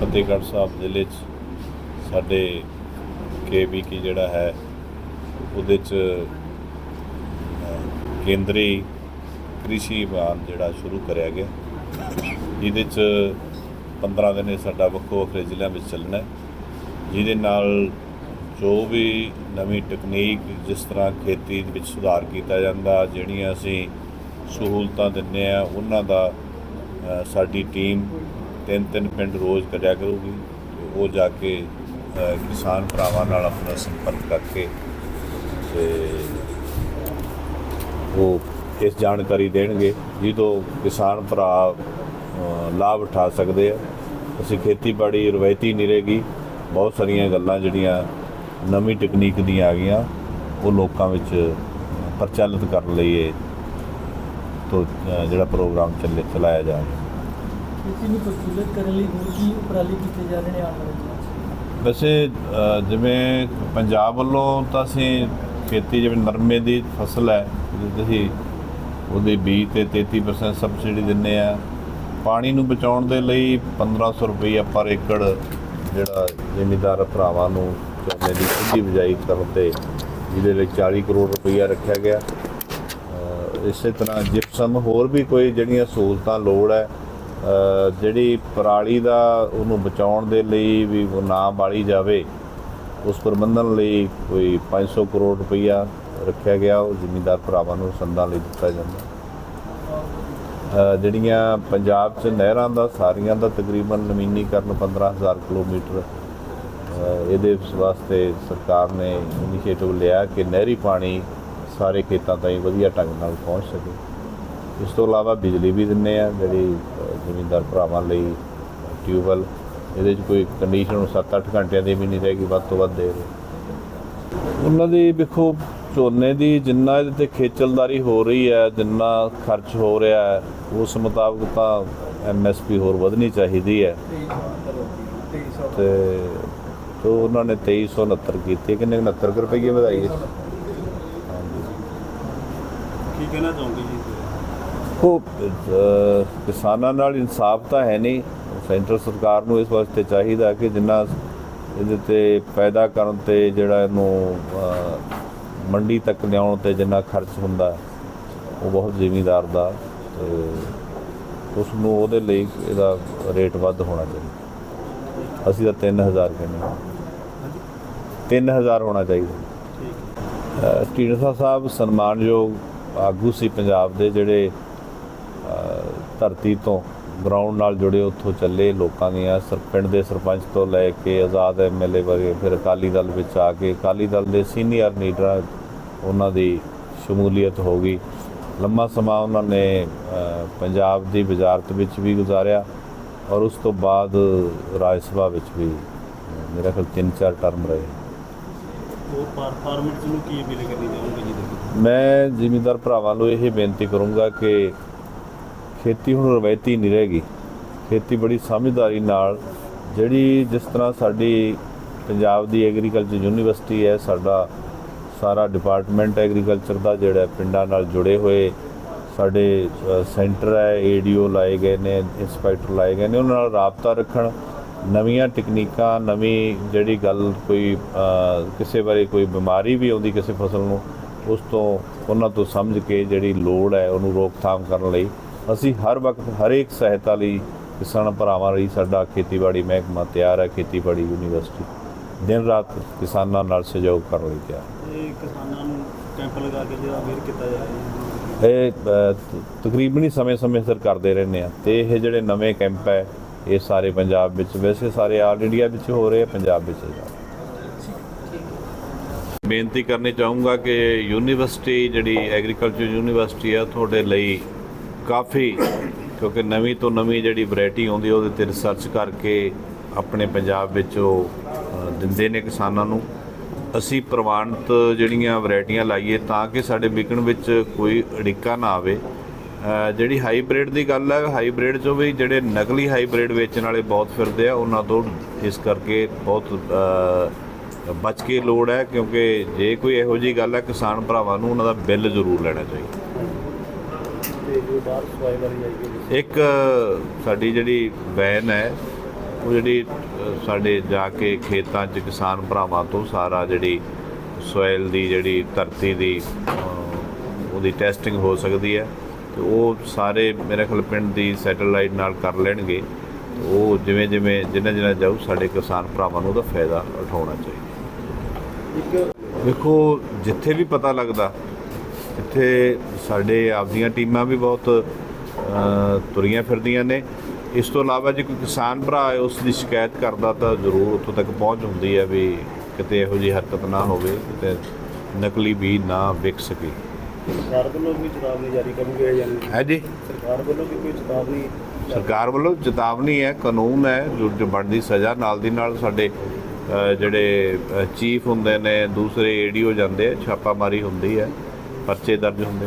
ਫਤਿਹਗੜ੍ਹ ਸਾਹਿਬ ਜ਼ਿਲ੍ਹੇ 'ਚ ਸਾਡੇ ਕੇਬੀਕੀ ਜਿਹੜਾ ਹੈ, ਉਹਦੇ 'ਚ ਕੇਂਦਰੀ ਕ੍ਰਿਸ਼ੀ ਅਭਿਆਨ ਜਿਹੜਾ ਸ਼ੁਰੂ ਕਰਿਆ ਗਿਆ। ਜਿਹਦੇ 'ਚ 15 ਦਿਨ ਇਹ ਸਾਡਾ ਵੱਖੋ ਵੱਖਰੇ ਜ਼ਿਲ੍ਹਿਆਂ ਵਿੱਚ ਚੱਲਣਾ ਜਿਹਦੇ ਨਾਲ ਜੋ ਵੀ ਨਵੀਂ ਟੈਕਨੀਕ ਜਿਸ ਤਰ੍ਹਾਂ ਖੇਤੀ ਦੇ ਵਿੱਚ ਸੁਧਾਰ ਕੀਤਾ ਜਾਂਦਾ, ਜਿਹੜੀਆਂ ਅਸੀਂ ਸਹੂਲਤਾਂ ਦਿੰਦੇ ਆ ਉਹਨਾਂ ਦਾ ਸਾਡੀ ਟੀਮ ਤਿੰਨ ਤਿੰਨ ਪਿੰਡ ਰੋਜ਼ ਕੱਢਿਆ ਕਰੂਗੀ ਉਹ ਜਾ ਕੇ ਕਿਸਾਨ ਭਰਾਵਾਂ ਨਾਲ ਆਪਣਾ ਸੰਪਰਕ ਕਰਕੇ ਤੇ ਉਹ ਇਸ ਜਾਣਕਾਰੀ ਦੇਣਗੇ। ਜਿਹਦੋਂ ਕਿਸਾਨ ਭਰਾ ਲਾਭ ਉਠਾ ਸਕਦੇ ਆ, ਅਸੀਂ ਖੇਤੀਬਾੜੀ ਰਵਾਇਤੀ ਨਹੀਂ ਰਹੇਗੀ ਬਹੁਤ ਸਾਰੀਆਂ ਗੱਲਾਂ ਜਿਹੜੀਆਂ ਨਵੀਂ ਟੈਕਨੀਕ ਦੀਆਂ ਆ ਗਈਆਂ, ਉਹ ਲੋਕਾਂ ਵਿੱਚ ਪ੍ਰਚਲਿਤ ਕਰਨ ਲਈ ਇਹ ਤੋਂ ਜਿਹੜਾ ਪ੍ਰੋਗਰਾਮ ਚੱਲੇ, ਚਲਾਇਆ ਜਾ ਰਿਹਾ ਖੇਤੀ ਨੂੰ ਪ੍ਰਫੁੱਲਿਤ ਕਰਨ ਲਈ ਹੋਰ ਕੀ ਉਪਰਾਲੇ ਕੀਤੇ ਜਾ ਰਹੇ ਨੇ ਆਉਣ ਵਾਲੇ ਦਿਨਾਂ 'ਚ? ਵੈਸੇ ਜਿਵੇਂ ਪੰਜਾਬ ਵੱਲੋਂ ਤਾਂ ਅਸੀਂ ਖੇਤੀ ਜਿਵੇਂ ਨਰਮੇ ਦੀ ਫਸਲ ਹੈ ਜਿਹਦੇ ਅਸੀਂ ਉਹਦੇ ਬੀਜ ਤੇ 33% ਸਬਸਿਡੀ ਦਿੰਨੇ ਆ ਪਾਣੀ ਨੂੰ ਬਚਾਉਣ ਦੇ ਲਈ 1500 ਰੁਪਈਆ ਪਰ ਏਕੜ ਜਿਹੜਾ ਜ਼ਿਮੀਂਦਾਰ ਭਰਾਵਾਂ ਨੂੰ ਝੋਨੇ ਦੀ ਸਿੱਧੀ ਬਿਜਾਈ ਕਰਨ ਤੇ ਜਿਹਦੇ ਲਈ 40 ਕਰੋੜ ਰੁਪਈਆ ਰੱਖਿਆ ਗਿਆ। ਇਸੇ ਤਰ੍ਹਾਂ ਜਿਪਸਮ ਹੋਰ ਵੀ ਕੋਈ ਜਿਹੜੀਆਂ ਸਹੂਲਤਾਂ ਲੋੜ ਹੈ ਜਿਹੜੀ ਪਰਾਲੀ ਦਾ ਉਹਨੂੰ ਬਚਾਉਣ ਦੇ ਲਈ ਵੀ ਉਹ ਨਾ ਬਾਲੀ ਜਾਵੇ, ਉਸ ਪ੍ਰਬੰਧਨ ਲਈ ਕੋਈ 500 ਕਰੋੜ ਰੁਪਈਆ ਰੱਖਿਆ ਗਿਆ, ਉਹ ਜ਼ਿਮੀਂਦਾਰ ਭਰਾਵਾਂ ਨੂੰ ਸੰਦਾਂ ਲਈ ਦਿੱਤਾ ਜਾਂਦਾ। ਜਿਹੜੀਆਂ ਪੰਜਾਬ 'ਚ ਨਹਿਰਾਂ ਦਾ, ਸਾਰੀਆਂ ਦਾ ਤਕਰੀਬਨ ਨਵੀਨੀਕਰਨ 15000 ਕਿਲੋਮੀਟਰ ਇਹਦੇ ਵਾਸਤੇ ਸਰਕਾਰ ਨੇ ਇਨੀਸ਼ੀਏਟਿਵ ਲਿਆ ਕਿ ਨਹਿਰੀ ਪਾਣੀ ਸਾਰੇ ਖੇਤਾਂ ਤਾਈਂ ਵਧੀਆ ਢੰਗ ਨਾਲ ਪਹੁੰਚ ਸਕੇ। ਇਸ ਤੋਂ ਇਲਾਵਾ ਬਿਜਲੀ ਵੀ ਦਿੰਨੇ ਆ ਜਿਹੜੀ ਅ, ਜ਼ਿਮੀਂਦਾਰ ਭਰਾਵਾਂ ਲਈ ਟਿਊਬਵੈੱਲ ਇਹਦੇ 'ਚ ਕੋਈ ਕੰਡੀਸ਼ਨ 7-8 ਘੰਟਿਆਂ ਦੀ ਵੀ ਨਹੀਂ ਰਹੇਗੀ ਵੱਧ ਤੋਂ ਵੱਧ ਦੇ ਰਹੇ ਉਹਨਾਂ ਦੀ ਵੇਖੋ ਝੋਨੇ ਦੀ ਜਿੰਨਾ ਇਹਦੇ ਤੇ ਖੇਚਲਦਾਰੀ ਹੋ ਰਹੀ ਹੈ ਜਿੰਨਾ ਖਰਚ ਹੋ ਰਿਹਾ ਹੈ ਉਸ ਮੁਤਾਬਕ ਤਾਂ ਐਮਐਸਪੀ ਹੋਰ ਵਧਣੀ ਚਾਹੀਦੀ ਹੈ। ਤੇ ਤੋਂ ਉਹਨਾਂ ਨੇ 2369 ਕੀਤੀ। ਕਿੰਨੇ 69 ਕੁ ਰੁਪਏ ਵਧਾਈ ਹੈ? ਕੀ ਕਹਿਣਾ ਚਾਹੋਗੇ ਜੀ? ਦੇਖੋ ਕਿਸਾਨਾਂ ਨਾਲ ਇਨਸਾਫ ਤਾਂ ਹੈ ਨਹੀਂ। ਸੈਂਟਰ ਸਰਕਾਰ ਨੂੰ ਇਸ ਵਾਸਤੇ ਚਾਹੀਦਾ ਕਿ ਜਿੰਨਾ ਇਹਦੇ ਤੇ ਪੈਦਾ ਕਰਨ ਤੇ ਜਿਹੜਾ ਇਹਨੂੰ ਮੰਡੀ ਤੱਕ ਲਿਆਉਣ ਤੇ ਜਿੰਨਾ ਖਰਚ ਹੁੰਦਾ ਉਹ ਬਹੁਤ ਜ਼ਿਮੀਦਾਰ ਦਾ ਤੇ ਉਸ ਨੂੰ ਉਹਦੇ ਲਈ ਇਹਦਾ ਰੇਟ ਵੱਧ ਹੋਣਾ ਚਾਹੀਦਾ। ਅਸੀਂ ਤਾਂ 3000 ਕਹਿੰਦੇ ਹਾਂ। 3000 ਹੋਣਾ ਚਾਹੀਦਾ। ਅ, ਢੀਂਡਸਾ ਸਾਹਿਬ ਸਨਮਾਨਯੋਗ ਆਗੂ ਸੀ ਪੰਜਾਬ ਦੇ ਜਿਹੜੇ ਧਰਤੀ ਤੋਂ ਗਰਾਊਂਡ ਨਾਲ ਜੁੜੇ ਉੱਥੋਂ ਚੱਲੇ ਲੋਕਾਂ ਦੀਆਂ ਸਰ ਪਿੰਡ ਦੇ ਸਰਪੰਚ ਤੋਂ ਲੈ ਕੇ ਆਜ਼ਾਦ ਐਮਐਲਏ ਵਰਗੇ ਫਿਰ ਅਕਾਲੀ ਦਲ ਵਿੱਚ ਆ ਕੇ ਅਕਾਲੀ ਦਲ ਦੇ ਸੀਨੀਅਰ ਲੀਡਰਾਂ ਉਹਨਾਂ ਦੀ ਸ਼ਮੂਲੀਅਤ ਹੋ ਗਈ। ਲੰਮਾ ਸਮਾਂ ਉਹਨਾਂ ਨੇ ਪੰਜਾਬ ਦੀ ਵਜ਼ਾਰਤ ਵਿੱਚ ਵੀ ਗੁਜ਼ਾਰਿਆ ਔਰ ਉਸ ਤੋਂ ਬਾਅਦ ਰਾਜ ਸਭਾ ਵਿੱਚ ਵੀ ਮੇਰਾ ਖਿਆਲ ਤਿੰਨ ਚਾਰ ਟਰਮ ਰਹੇ। ਹੋਰ ਫਾਰ ਫਾਰਮਰਸ ਨੂੰ ਕੀ ਅਪੀਲ ਕਰਨੀ ਚਾਹੋਗੇ ਜੀ ਦੇਖੋ ਮੈਂ ਜ਼ਿਮੀਂਦਾਰ ਭਰਾਵਾਂ ਨੂੰ ਇਹ ਬੇਨਤੀ ਕਰੂੰਗਾ ਕਿ ਖੇਤੀ ਹੁਣ ਰਵਾਇਤੀ ਨਹੀਂ ਰਹੇਗੀ ਖੇਤੀ ਬੜੀ ਸਮਝਦਾਰੀ ਨਾਲ ਜਿਹੜੀ ਜਿਸ ਤਰ੍ਹਾਂ ਸਾਡੀ ਪੰਜਾਬ ਦੀ ਐਗਰੀਕਲਚਰ ਯੂਨੀਵਰਸਿਟੀ ਹੈ, ਸਾਡਾ ਸਾਰਾ ਡਿਪਾਰਟਮੈਂਟ ਐਗਰੀਕਲਚਰ ਦਾ ਜਿਹੜਾ ਪਿੰਡਾਂ ਨਾਲ ਜੁੜੇ ਹੋਏ ਸਾਡੇ ਸੈਂਟਰ ਹੈ ਏਡੀਓ ਲਾਏ ਗਏ ਨੇ ਇੰਸਪੈਕਟਰ ਲਾਏ ਗਏ ਨੇ, ਉਹਨਾਂ ਨਾਲ ਰਾਬਤਾ ਰੱਖਣ, ਨਵੀਆਂ ਟੈਕਨੀਕਾਂ ਨਵੀਂ ਜਿਹੜੀ ਗੱਲ ਕੋਈ ਕਿਸੇ ਬਾਰੇ ਕੋਈ ਬਿਮਾਰੀ ਵੀ ਆਉਂਦੀ ਕਿਸੇ ਫਸਲ ਨੂੰ, ਉਸ ਤੋਂ, ਉਹਨਾਂ ਤੋਂ ਸਮਝ ਕੇ ਜਿਹੜੀ ਲੋੜ ਹੈ, ਉਹਨੂੰ ਰੋਕਥਾਮ ਕਰਨ ਲਈ ਅਸੀਂ ਹਰ ਵਕਤ ਹਰੇਕ ਸਹਾਇਤਾ ਲਈ ਕਿਸਾਨ ਭਰਾਵਾਂ ਲਈ ਸਾਡਾ ਖੇਤੀਬਾੜੀ ਮਹਿਕਮਾ ਤਿਆਰ ਹੈ ਖੇਤੀਬਾੜੀ ਯੂਨੀਵਰਸਿਟੀ। ਦਿਨ ਰਾਤ ਕਿਸਾਨਾਂ ਨਾਲ ਸਹਿਯੋਗ ਕਰਨ ਲਈ ਤਿਆਰ। ਹੈ। ਇਹ ਕਿਸਾਨਾਂ ਨੂੰ ਕੈਂਪ ਲਗਾ ਕੇ ਜਿਹੜਾ ਅਵੇਅਰ ਕੀਤਾ ਜਾ ਰਿਹਾ ਹੈ। ਇਹ ਤਕਰੀਬਨੀ ਸਮੇਂ-ਸਮੇਂ ਸਿਰ ਕਰਦੇ ਰਹਿੰਦੇ ਆ। ਤੇ ਇਹ ਜਿਹੜੇ ਨਵੇਂ ਕੈਂਪ ਹੈ ਇਹ ਸਾਰੇ ਪੰਜਾਬ ਵਿੱਚ ਵੈਸੇ ਸਾਰੇ ਆਲ ਇੰਡੀਆ ਵਿੱਚ ਹੋ ਰਹੇ ਆ ਪੰਜਾਬ ਵਿੱਚ ਬੇਨਤੀ ਕਰਨੀ ਚਾਹੂੰਗਾ ਕਿ ਯੂਨੀਵਰਸਿਟੀ ਜਿਹੜੀ ਐਗਰੀਕਲਚਰ ਯੂਨੀਵਰਸਿਟੀ ਆ ਤੁਹਾਡੇ ਲਈ ਕਾਫੀ, ਕਿਉਂਕਿ ਨਵੀਂ ਤੋਂ ਨਵੀਂ ਜਿਹੜੀ ਵੈਰਾਈਟੀ ਆਉਂਦੀ ਉਹਦੇ ਤੇ ਰਿਸਰਚ ਕਰਕੇ ਆਪਣੇ ਪੰਜਾਬ ਵਿੱਚ ਉਹ ਦਿੰਦੇ ਨੇ ਕਿਸਾਨਾਂ ਨੂੰ। ਅਸੀਂ ਪ੍ਰਵਾਨਿਤ ਜਿਹੜੀਆਂ ਵੈਰਾਈਟੀਆਂ ਲਾਈਏ ਤਾਂ ਕਿ ਸਾਡੇ ਵਿਕਣ ਵਿੱਚ ਕੋਈ ਅੜਿੱਕਾ ਨਾ ਆਵੇ। ਜਿਹੜੀ ਹਾਈਬ੍ਰਿਡ ਦੀ ਗੱਲ ਹੈ ਹਾਈਬ੍ਰਿਡ ਚੋਂ ਵੀ ਜਿਹੜੇ ਨਕਲੀ ਹਾਈਬ੍ਰਿਡ ਵੇਚਣ ਵਾਲੇ ਬਹੁਤ ਫਿਰਦੇ ਆ, ਉਹਨਾਂ ਤੋਂ ਇਸ ਕਰਕੇ ਬਹੁਤ ਬਚ ਕੇ ਲੋੜ ਹੈ, ਕਿਉਂਕਿ ਜੇ ਕੋਈ ਇਹੋ ਜੀ ਗੱਲ ਹੈ ਕਿਸਾਨ ਭਰਾਵਾਂ ਨੂੰ ਉਹਨਾਂ ਦਾ ਬਿੱਲ ਜ਼ਰੂਰ ਲੈਣਾ ਚਾਹੀਦਾ। ਤੇ ਜੋ ਬਾਹਰ ਸਵਾਈ ਵਾਲੀ ਆਈ ਹੈ ਇੱਕ ਸਾਡੀ ਜਿਹੜੀ ਵੈਨ ਹੈ ਉਹ ਜਿਹੜੀ ਸਾਡੇ ਜਾ ਕੇ ਖੇਤਾਂ 'ਚ ਕਿਸਾਨ ਭਰਾਵਾਂ ਤੋਂ ਸਾਰਾ ਜਿਹੜੀ ਸੋਇਲ ਦੀ ਜਿਹੜੀ ਧਰਤੀ ਦੀ ਉਹਦੀ ਟੈਸਟਿੰਗ ਹੋ ਸਕਦੀ ਹੈ। ਤੇ ਉਹ ਸਾਰੇ ਮੇਰੇ ਖਿਆਲ ਪਿੰਡ ਦੀ ਸੈਟੇਲਾਈਟ ਨਾਲ ਕਰ ਲੈਣਗੇ। ਉਹ ਜਿਵੇਂ ਜਿਵੇਂ ਜਿੰਨਾ ਜਿੰਨਾ ਜਾਊ ਸਾਡੇ ਕਿਸਾਨ ਭਰਾਵਾਂ ਨੂੰ ਉਹਦਾ ਫਾਇਦਾ ਉਠਾਉਣਾ ਚਾਹੀਦਾ। ਇੱਕ ਦੇਖੋ ਜਿੱਥੇ ਵੀ ਪਤਾ ਲੱਗਦਾ ਇੱਥੇ ਸਾਡੇ ਆਪਦੀਆਂ ਟੀਮਾਂ ਵੀ ਬਹੁਤ ਤੁਰੀਆਂ ਫਿਰਦੀਆਂ ਨੇ। ਇਸ ਤੋਂ ਇਲਾਵਾ ਜੇ ਕੋਈ ਕਿਸਾਨ ਭਰਾ ਹੈ ਉਸ ਦੀ ਸ਼ਿਕਾਇਤ ਕਰਦਾ ਤਾਂ ਜ਼ਰੂਰ ਉੱਥੋਂ ਤੱਕ ਪਹੁੰਚ ਹੁੰਦੀ ਹੈ ਵੀ ਕਿਤੇ ਇਹੋ ਜਿਹੀ ਹਰਕਤ ਨਾ ਹੋਵੇ ਕਿਤੇ ਨਕਲੀ ਬੀਜ ਨਾ ਵਿਕ ਸਕੇ। ਸਰਕਾਰ ਵੱਲੋਂ ਵੀ ਚੇਤਾਵਨੀ ਜਾਰੀ ਕਰੂਗੇ ਜਾਂ ਨਹੀਂ? ਹੈ ਜੀ? ਸਰਕਾਰ ਵੱਲੋਂ ਵੀ ਕੋਈ ਚੇਤਾਵਨੀ ਸਰਕਾਰ ਵੱਲੋਂ ਚੇਤਾਵਨੀ ਹੈ ਕਾਨੂੰਨ ਹੈ ਜੋ ਜੋ ਬਣਦੀ ਸਜ਼ਾ ਨਾਲ ਦੀ ਨਾਲ ਸਾਡੇ ਜਿਹੜੇ ਚੀਫ ਹੁੰਦੇ ਨੇ ਦੂਸਰੇ ਏਡੀਓ ਜਾਂਦੇ ਆ ਛਾਪਾਮਾਰੀ ਹੁੰਦੀ ਹੈ। ਪਰਚੇ ਦਰਜ ਹੁੰਦੇ